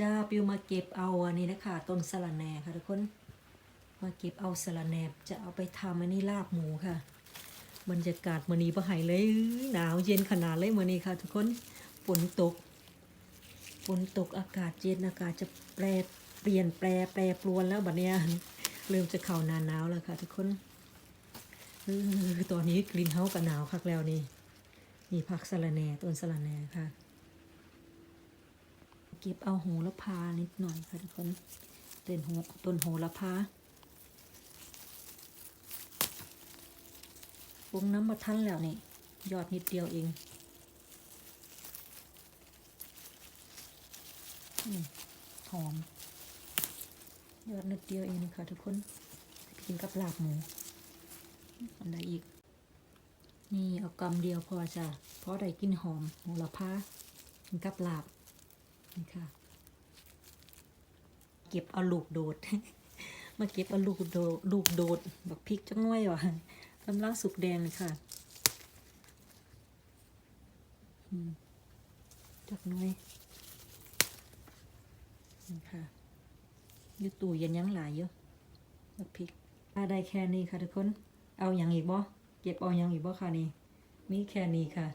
จ้าปิวมาเก็บเอาอันนี้นะคะต้นสะระแหน่ค่ะทุกคนมาเก็บเอาสะระแหน่จะเอาไปทำอันนี้ลาบหมูค่ะ บรรยากาศมันนี้ประหายเลยหนาวเย็นขนาดเลยมันนี้ค่ะ ทุกคนฝนตกฝนตกอากาศเย็นอากาศจะแปรเปลี่ยนแปรแปรปรวนแล้วบัดเนี้ยเริ่มจะเข้าหนาหนาวแล้วค่ะ ทุกคนตอนนี้กลิ่นเฮากับหนาวคักแล้วนี่นี่ผักสะระแหน่ต้นสะระแหน่ค่ะ เก็บเอาโหระพานิดหน่อยค่ะทุกคนต้นโหต้นโหระพาปรุงน้ำมาทันแล้วนี่ยอดนิดเดียวเองอหอม ยอดนิดเดียวเองนะคะทุกคนกินกับลาบหมูอันใดอีก นี่เอากำเดียวพอจ้ะเพราะได้กินหอมโหระพากินกับลาบ นี่ค่ะ เก็บเอาลูกโดด มาเก็บเอาลูกโดดลูกโดดบักพริกจังน้อยว่ะกำลังสุกแดงเลยค่ะจักน้อยนี่ค่ะอยูตู้เย็นยังหลายเยอะบักพริกถ้าได้แค่นี้ค่ะทุกคน เอาอย่างอีกบ่เก็บเอาอย่างอีกบ่ค่ะนี่มีแค่นี้ค่ะ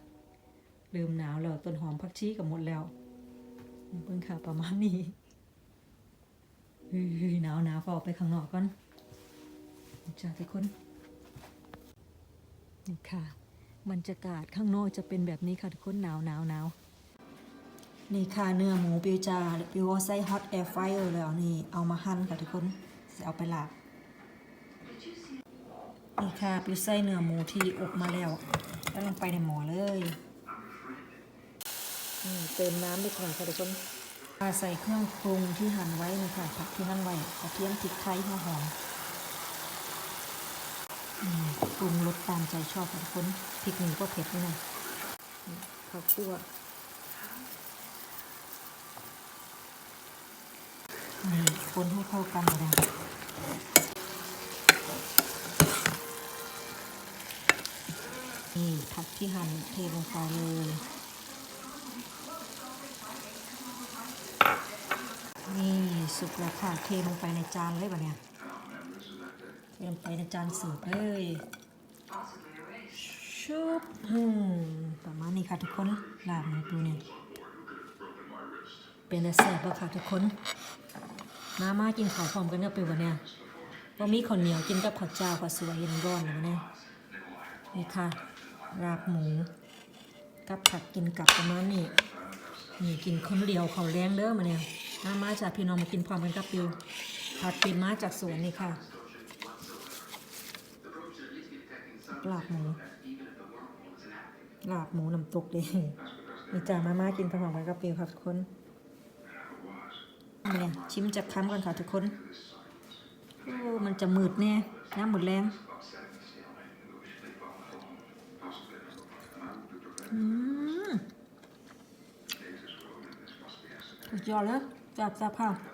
ลืมหนาวแล้วต้นหอมผักชีกับหมดแล้ว เพิ่งค่ะประมาณนี้หนาวหนาวก็ออกไปข้างนอกก่อนจ้าทุกคนนี่ค่ะบรรยากาศข้างนอกจะเป็นแบบนี้ค่ะทุกคนหนาวหนาวหนาวนี่ค่ะเนื้อหมูปิวจาปิวใส่ฮอตแอร์ไฟเออร์แล้วนี่เอามาหั่นค่ะทุกคนจะเอาไปลาบนี่ค่ะปิวใส่เนื้อหมูที่อบมาแล้วแล้วลงไปในหม้อเลย เติมน้ำไปก่อนค่ะทุกคนอ่าใส่เครื่องปรุงที่หั่นไว้นะคะผักที่หั่นไว้กระเทียมพริกไทยหัวหอมอืมปรุงรสตามใจชอบค่ะทุกคนพริกนี่ก็เผ็ดด้วยนะนี่ข้าวคั่วนี่คนให้เข้ากันเลยนะนี่ผักที่หั่นเทลงไปเลย นี่ สุกแล้วค่ะ เทลงไปในจานเลยปะเนี่ยเทลงไปในจานสูบเลยชุบอืมประมาณนี้ค่ะทุกคนลาบหมูตัวเนี่ยเป็นแซ่บแล้วค่ะทุกคน มามากินข้าวพร้อมกันเนอะเป็นวันเนี่ยว่ามีข้าวเหนียวกินกับผักเจ้าผักสวยเย็นร้อนแล้วเนี่ยนี่ค่ะลาบหมู กับผักกินกับประมาณนี้นี่กินคนเดียวเขาวแรงเด้อมาเนี่ย มามาจากพี่น้องมากินพร้อมกันกับปิวผัดปีมาจากสวนนี่ค่ะลาบหมูลาบหมูน้ำตกเด้นี่จ้ามามากินพร้อมกันกับปิวค่ะทุกคนเนี่ยชิมจากคำก่อนค่ะทุกคนโอ้มันจะมืดแน่น้ำหมดแรงอืมยอดเลย จับจับค่ะ